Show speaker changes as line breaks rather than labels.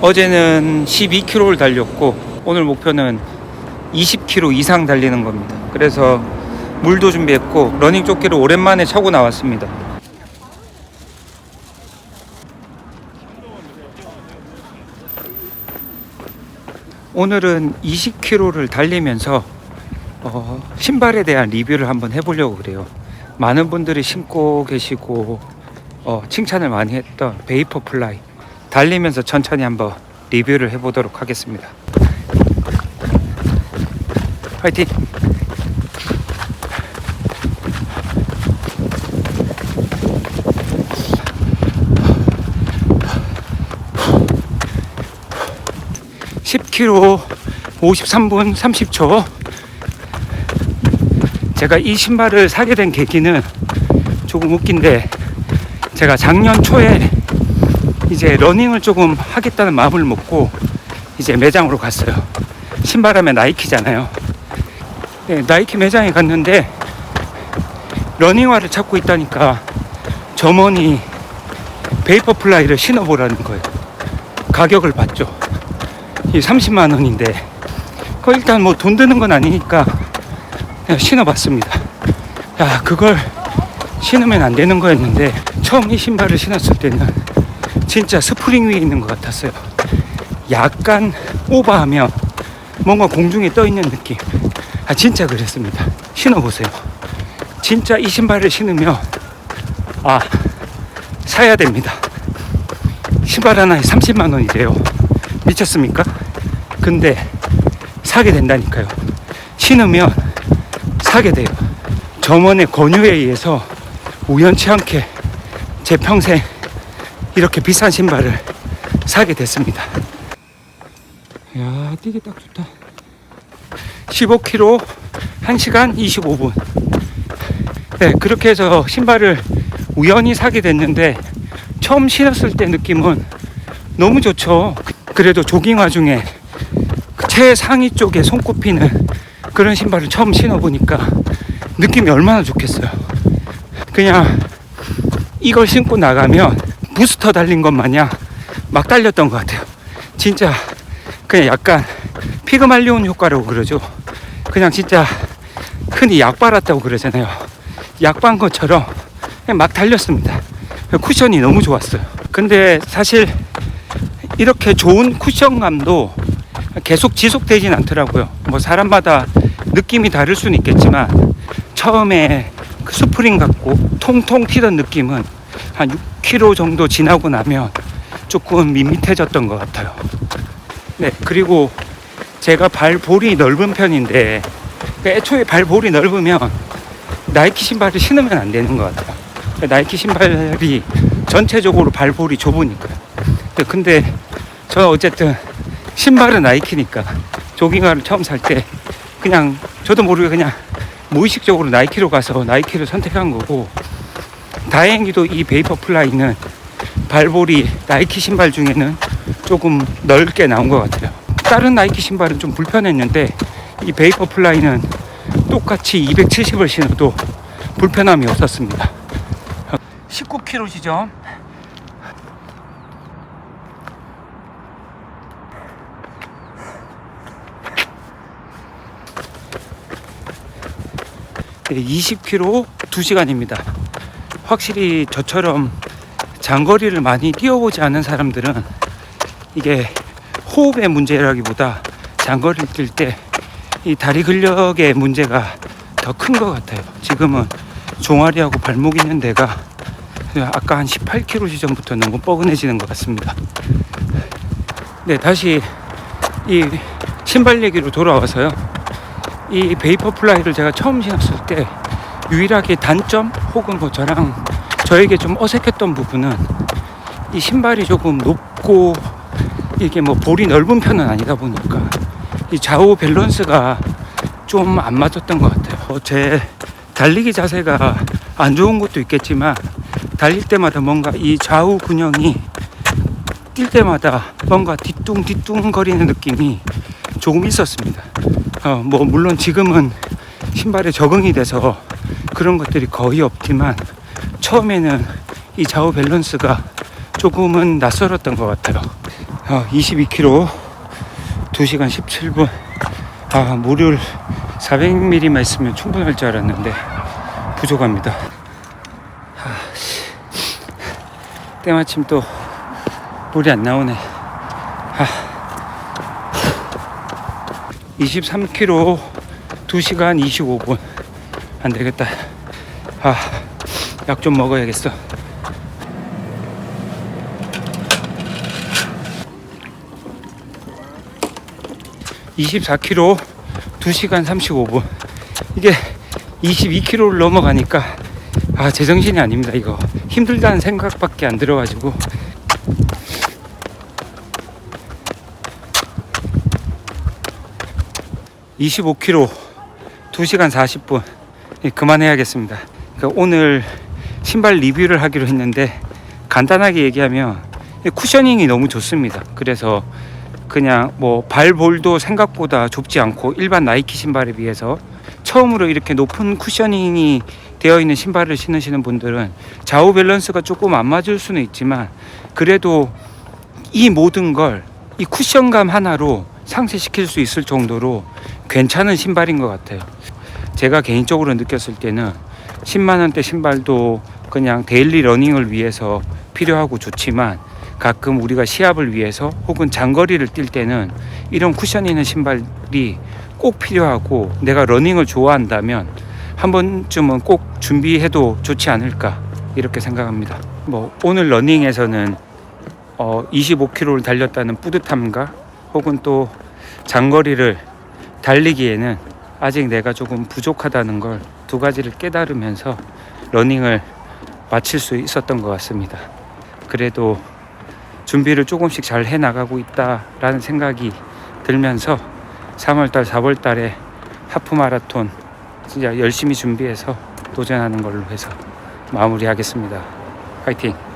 어제는 12km를 달렸고 오늘 목표는 20km 이상 달리는 겁니다. 그래서 물도 준비했고 러닝 조끼를 오랜만에 차고 나왔습니다. 오늘은 20km를 달리면서 어, 신발에 대한 리뷰를 한번 해보려고 그래요. 많은 분들이 신고 계시고 어, 칭찬을 많이 했던 베이퍼 플라이 달리면서 천천히 한번 리뷰를 해보도록 하겠습니다. 화이팅! (10km) (53분 30초) 제가 이 신발을 사게 된 계기는 조금 웃긴데 제가 작년 초에 이제 러닝을 조금 하겠다는 마음을 먹고 이제 매장으로 갔어요. 신발하면 나이키잖아요. 네, 나이키 매장에 갔는데 러닝화를 찾고 있다니까 점원이 베이퍼 플라이를 신어보라는 거예요. 가격을 봤죠. 이 30만 원인데 그 일단 뭐 돈 드는 건 아니니까 그냥 신어봤습니다. 야 그걸 신으면 안 되는 거였는데 처음 이 신발을 신었을 때는 진짜 스프링 위에 있는 것 같았어요. 약간 오버하면 뭔가 공중에 떠 있는 느낌. 아 진짜 그랬습니다. 신어보세요. 진짜 이 신발을 신으면 아 사야 됩니다. 신발 하나에 30만 원이래요. 미쳤습니까? 근데 사게 된다니까요. 신으면 사게 돼요. 점원의 권유에 의해서 우연치 않게 제 평생 이렇게 비싼 신발을 사게 됐습니다. 야, 뛰기 딱 좋다. 15km 1시간 25분. 네, 그렇게 해서 신발을 우연히 사게 됐는데 처음 신었을 때 느낌은 너무 좋죠. 그래도 조깅화 중에 최상위 쪽에 손꼽히는 그런 신발을 처음 신어보니까 느낌이 얼마나 좋겠어요. 그냥 이걸 신고 나가면 부스터 달린 것 마냥 막 달렸던 것 같아요. 진짜 그냥 약간 피그말리온 효과라고 그러죠. 그냥 진짜 흔히 약 빨았다고 그러잖아요. 약빤 것처럼 막 달렸습니다. 쿠션이 너무 좋았어요. 근데 사실 이렇게 좋은 쿠션감도 계속 지속되진 않더라고요. 뭐 사람마다 느낌이 다를 수는 있겠지만 처음에 그 스프링 같고 통통 튀던 느낌은 한 6km 정도 지나고 나면 조금 밋밋해졌던 것 같아요. 네, 그리고 제가 발볼이 넓은 편인데 그 애초에 발볼이 넓으면 나이키 신발을 신으면 안 되는 것 같아요. 나이키 신발이 전체적으로 발볼이 좁으니까요. 네, 근데 저는 어쨌든 신발은 나이키니까 조깅화를 처음 살 때 그냥 저도 모르게 그냥 무의식적으로 나이키로 가서 나이키를 선택한 거고 다행히도 이 베이퍼 플라이는 발볼이 나이키 신발 중에는 조금 넓게 나온 것 같아요. 다른 나이키 신발은 좀 불편했는데 이 베이퍼 플라이는 똑같이 270을 신어도 불편함이 없었습니다. 19km 지점. 네, 20km 2시간입니다. 확실히 저처럼 장거리를 많이 뛰어보지 않은 사람들은 이게 호흡의 문제라기보다 장거리를 뛸 때 이 다리 근력의 문제가 더 큰 것 같아요. 지금은 종아리하고 발목 있는 데가 아까 한 18km 지점부터 너무 뻐근해지는 것 같습니다. 네, 다시 이 신발 얘기로 돌아와서요. 이 베이퍼 플라이를 제가 처음 신었을 때 유일하게 단점 혹은 뭐 저랑 저에게 좀 어색했던 부분은 이 신발이 조금 높고 이게 뭐 볼이 넓은 편은 아니다 보니까 이 좌우 밸런스가 좀 안 맞았던 것 같아요. 어, 제 달리기 자세가 안 좋은 것도 있겠지만 달릴 때마다 뭔가 이 좌우 균형이 뛸 때마다 뭔가 뒤뚱뒤뚱 거리는 느낌이 조금 있었습니다. 어, 뭐 물론 지금은 신발에 적응이 돼서 그런 것들이 거의 없지만 처음에는 이 좌우 밸런스가 조금은 낯설었던 것 같아요. 아, 22km 2시간 17분 아 물을 400ml만 있으면 충분할 줄 알았는데 부족합니다 아, 씨. 때마침 또 물이 안 나오네 아. 23km 2시간 25분 안 되겠다. 아 약 좀 먹어야겠어. (24km) 2시간 35분. 이게 22km를 넘어가니까 아 제정신이 아닙니다 이거. 힘들다는 생각밖에 안 들어가지고. (25km) 2시간 40분. 예, 그만해야겠습니다 그러니까 오늘 신발 리뷰를 하기로 했는데 간단하게 얘기하면 이 쿠셔닝이 너무 좋습니다 그래서 그냥 뭐 발볼도 생각보다 좁지 않고 일반 나이키 신발에 비해서 처음으로 이렇게 높은 쿠셔닝이 되어 있는 신발을 신으시는 분들은 좌우 밸런스가 조금 안 맞을 수는 있지만 그래도 이 모든 걸 이 쿠션감 하나로 상쇄시킬 수 있을 정도로 괜찮은 신발인 것 같아요. 제가 개인적으로 느꼈을 때는 10만 원대 신발도 그냥 데일리 러닝을 위해서 필요하고 좋지만 가끔 우리가 시합을 위해서 혹은 장거리를 뛸 때는 이런 쿠션 있는 신발이 꼭 필요하고 내가 러닝을 좋아한다면 한 번쯤은 꼭 준비해도 좋지 않을까 이렇게 생각합니다. 뭐 오늘 러닝에서는 어 25km를 달렸다는 뿌듯함과 혹은 또 장거리를 달리기에는 아직 내가 조금 부족하다는 걸 두 가지를 깨달으면서 러닝을 마칠 수 있었던 것 같습니다. 그래도 준비를 조금씩 잘 해 나가고 있다라는 생각이 들면서 3월달, 4월달에 하프 마라톤 진짜 열심히 준비해서 도전하는 걸로 해서 마무리하겠습니다. 파이팅!